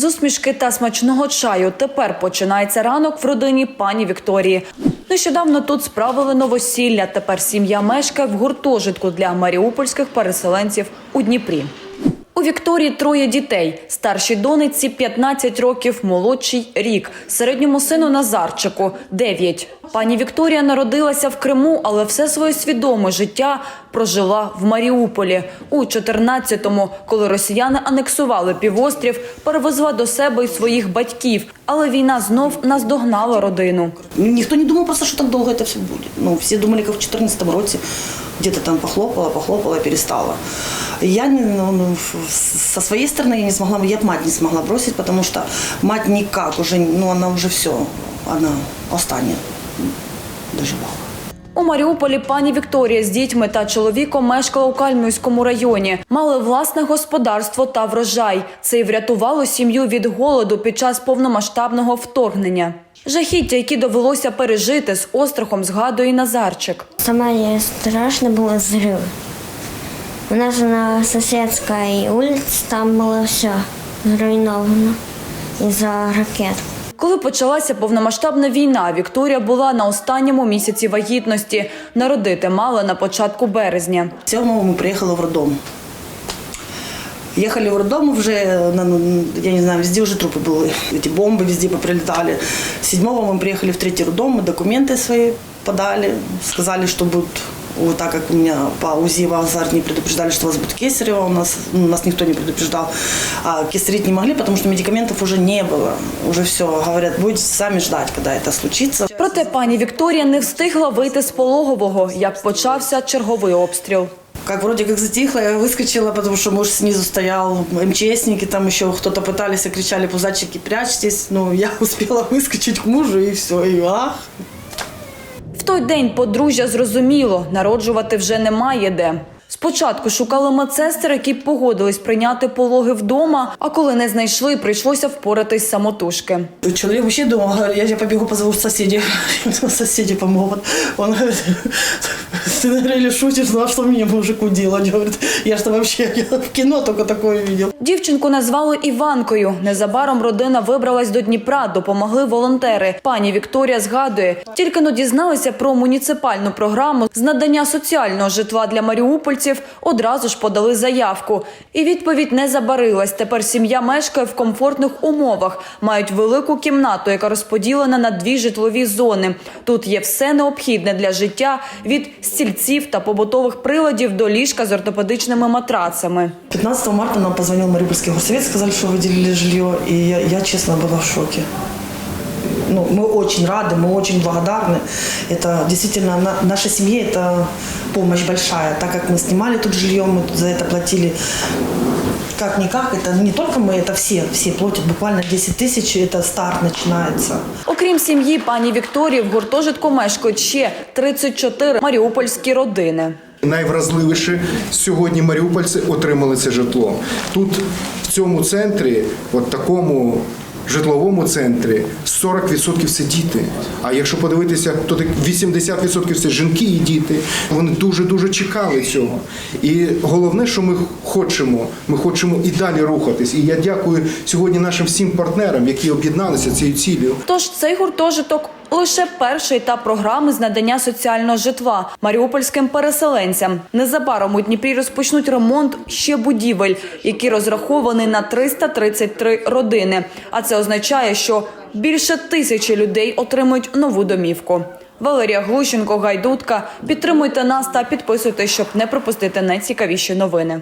З усмішки та смачного чаю тепер починається ранок в родині пані Вікторії. Нещодавно тут справили новосілля. Тепер сім'я мешкає в гуртожитку для маріупольських переселенців у Дніпрі. У Вікторії троє дітей. Старшій донечці 15 років, молодший – рік. Середньому сину Назарчику – 9. Пані Вікторія народилася в Криму, але все своє свідоме життя прожила в Маріуполі. У 14-му, коли росіяни анексували півострів, перевезла до себе й своїх батьків. Але війна знов наздогнала родину. Никто не думал просто, что так долго это все будет. Ну, все думали, как в 2014 році, где-то там похлопала, похлопала, перестала. Я ну, ну, со своей стороны я не смогла, я мать не смогла бросить, потому что мать никак уже, ну, она уже все, она останет доживала. У Маріуполі пані Вікторія з дітьми та чоловіком мешкала у Кальмівському районі. Мали власне господарство та врожай. Це й врятувало сім'ю від голоду під час повномасштабного вторгнення. Жахіття, які довелося пережити з острахом, згадує і Назарчик. Самое страшное было взрыв. У нас на соседской улице там было все зруйновано из-за ракет. Коли почалася повномасштабна війна, Вікторія була на останньому місяці вагітності. Народити мала на початку березня. 7 мы приехали в роддом. Ехали в роддом уже, на- ну, я не знаю, везде уже трупы были. Эти бомбы везде поприлетали. 7 мы приехали в третий роддом, мы документы свои подали. Сказали, что будут, вот так как у меня по УЗИ в Азар не предупреждали, что у вас будет кесарево, у нас, ну, нас никто не предупреждал. А кесарить не могли, потому что медикаментов уже не было. Уже все, говорят, будете сами ждать, когда это случится. Проте пані Вікторія не встигла вийти з пологового, як почався черговий обстріл. Как вроде как затихло, я выскочила, потому что муж снизу стоял, МЧСники, там еще кто-то пытались, кричали, пузатчики, прячьтесь. Ну, я успела выскочить к мужу, и все, и ах. той день подружжя зрозуміло, народжувати вже немає де. Спочатку шукали медсестер, які погодились прийняти пологи вдома, а коли не знайшли, прийшлося впоратись самотужки. Чоловік вообще думал, я, побігу позову сусідів. Сусіді помогут. Он или шутишь, ну а что мне мужику делать? Говорит, я что вообще я в кино только такое видел. Дівчинку назвали Іванкою. Незабаром родина вибралась до Дніпра, допомогли волонтери. Пані Вікторія згадує, тільки но дізналися про муніципальну програму з надання соціального житла для маріупольців, одразу ж подали заявку. І відповідь не забарилась. Тепер сім'я мешкає в комфортних умовах, мають велику кімнату, яка розподілена на дві житлові зони. Тут є все необхідне для життя від стільців та побутових приладів до ліжка з ортопедичними матрацами. 15 марта нам позвонил Мариупольский горсовет, сказали, что выделили жилье, и я, я, честно, была в шоке. Ну, мы очень рады, мы очень благодарны. Это действительно на, нашей семье это помощь большая, так как мы снимали тут жилье, мы тут за это платили. Как-никак, это не только мы, это все, все платят буквально 10 тысяч, это старт начинается. Окрім сім'ї пані Вікторії, в гуртожитку мешкають ще 34 маріупольські родини. Найвразливіше сьогодні маріупольці отримали це житло. Тут в цьому центрі, от такому житловому центрі, 40% це діти. А якщо подивитися, то так 80% це жінки і діти. Вони дуже дуже чекали цього. І головне, що ми хочемо, ми хочемо і далі рухатись. І я дякую сьогодні нашим всім партнерам, які об'єдналися цією цілею. Тож цей гуртожиток лише перший етап програми з надання соціального житла маріупольським переселенцям. Незабаром у Дніпрі розпочнуть ремонт ще будівель, які розраховані на 333 родини. А це означає, що більше тисячі людей отримують нову домівку. Валерія Глущенко, Гайдутка. Підтримуйте нас та підписуйтесь, щоб не пропустити найцікавіші новини.